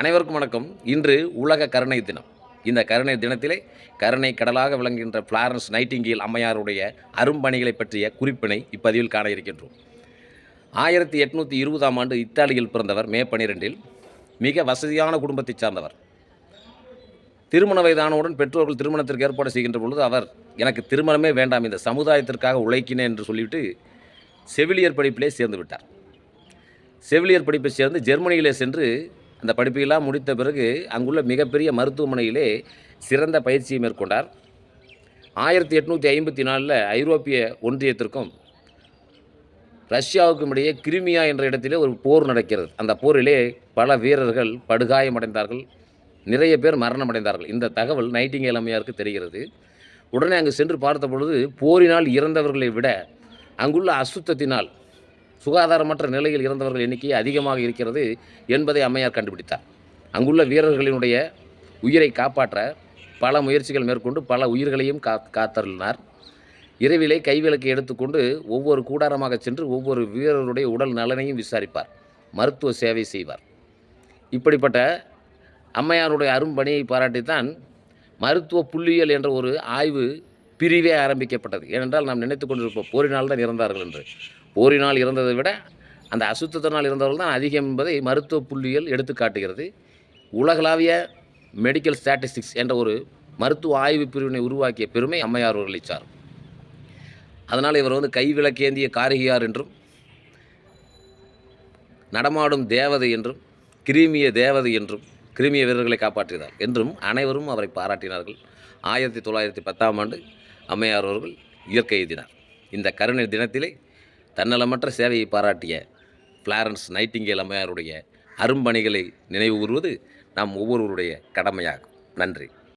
அனைவருக்கும் வணக்கம். இன்று உலக கருணை தினம். இந்த கருணை தினத்திலே கருணை கடலாக விளங்குகின்ற ஃப்ளாரன்ஸ் நைட்டிங்கேல் அம்மையாருடைய அரும்பணிகளை பற்றிய குறிப்பினை இப்பதிவில் காண இருக்கின்றோம். ஆயிரத்தி எட்நூற்றி இருபதாம் ஆண்டு இத்தாலியில் பிறந்தவர் மே பனிரெண்டில் மிக வசதியான குடும்பத்தைச் சார்ந்தவர். திருமண வயதானவுடன் பெற்றோர்கள் திருமணத்திற்கு ஏற்பாடு செய்கின்ற பொழுது அவர் எனக்கு திருமணமே வேண்டாம் இந்த சமுதாயத்திற்காக உழைக்கினேன் என்று சொல்லிவிட்டு செவிலியர் படிப்பிலே சேர்ந்து விட்டார். செவிலியர் படிப்பை சேர்ந்து ஜெர்மனியிலே சென்று அந்த படிப்பையெல்லாம் முடித்த பிறகு அங்குள்ள மிகப்பெரிய மருத்துவமனையிலே சிறந்த பயிற்சியை மேற்கொண்டார். ஆயிரத்தி எட்நூற்றி ஐம்பத்தி நாலில் ஐரோப்பிய ஒன்றியத்திற்கும் ரஷ்யாவுக்கும் இடையே கிருமியா என்ற இடத்திலே ஒரு போர் நடக்கிறது. அந்த போரிலே பல வீரர்கள் படுகாயமடைந்தார்கள். நிறைய பேர் மரணமடைந்தார்கள். இந்த தகவல் நைட்டிங் இளமையாருக்கு தெரிகிறது. உடனே அங்கு சென்று பார்த்த பொழுது போரினால் இறந்தவர்களை விட அங்குள்ள அசுத்தத்தினால் சுகாதாரமற்ற நிலையில் இறந்தவர்கள் எண்ணிக்கை அதிகமாக இருக்கிறது என்பதை அம்மையார் கண்டுபிடித்தார். அங்குள்ள வீரர்களினுடைய உயிரை காப்பாற்ற பல முயற்சிகள் மேற்கொண்டு பல உயிர்களையும் கா காத்தருளினார். இரவிலே கைவிளக்கை எடுத்துக்கொண்டு ஒவ்வொரு கூடாரமாக சென்று ஒவ்வொரு வீரருடைய உடல் நலனையும் விசாரிப்பார். மருத்துவ சேவை செய்வார். இப்படிப்பட்ட அம்மையாருடைய அரும்பணியை பாராட்டித்தான் மருத்துவ புள்ளியியல் என்ற ஒரு ஆய்வு பிரிவே ஆரம்பிக்கப்பட்டது. ஏனென்றால் நாம் நினைத்து கொண்டிருப்போம் போரினால் தான் இறந்தார்கள் என்று. போரினால் இறந்ததை விட அந்த அசுத்தத்தினால் இருந்தவர்கள் தான் அதிகம் என்பதை மருத்துவ புள்ளியியல் எடுத்து காட்டுகிறது. உலகளாவிய மெடிக்கல் ஸ்டாட்டிஸ்டிக்ஸ் என்ற ஒரு மருத்துவ ஆய்வு பிரிவினை உருவாக்கிய பெருமை அம்மையார் அவர்களை சாரும் அதனால் இவர் வந்து கைவிளக்கேந்திய காரிகையார் என்றும் நடமாடும் தேவதை என்றும் கிருமிய தேவதை என்றும் கிருமிய வீரர்களை காப்பாற்றினார் என்றும் அனைவரும் அவரை பாராட்டினார்கள். ஆயிரத்தி தொள்ளாயிரத்தி பத்தாம் ஆண்டு அம்மையார் அவர்கள் இயற்கை எழுதினார் இந்த கருணை தினத்திலே தன்னலமற்ற சேவையை பாராட்டிய ஃப்ளாரன்ஸ் நைட்டிங்கேல் அம்மையாருடைய அரும்பணிகளை நினைவு கூறுவது நாம் ஒவ்வொருவருடைய கடமையாகும். நன்றி.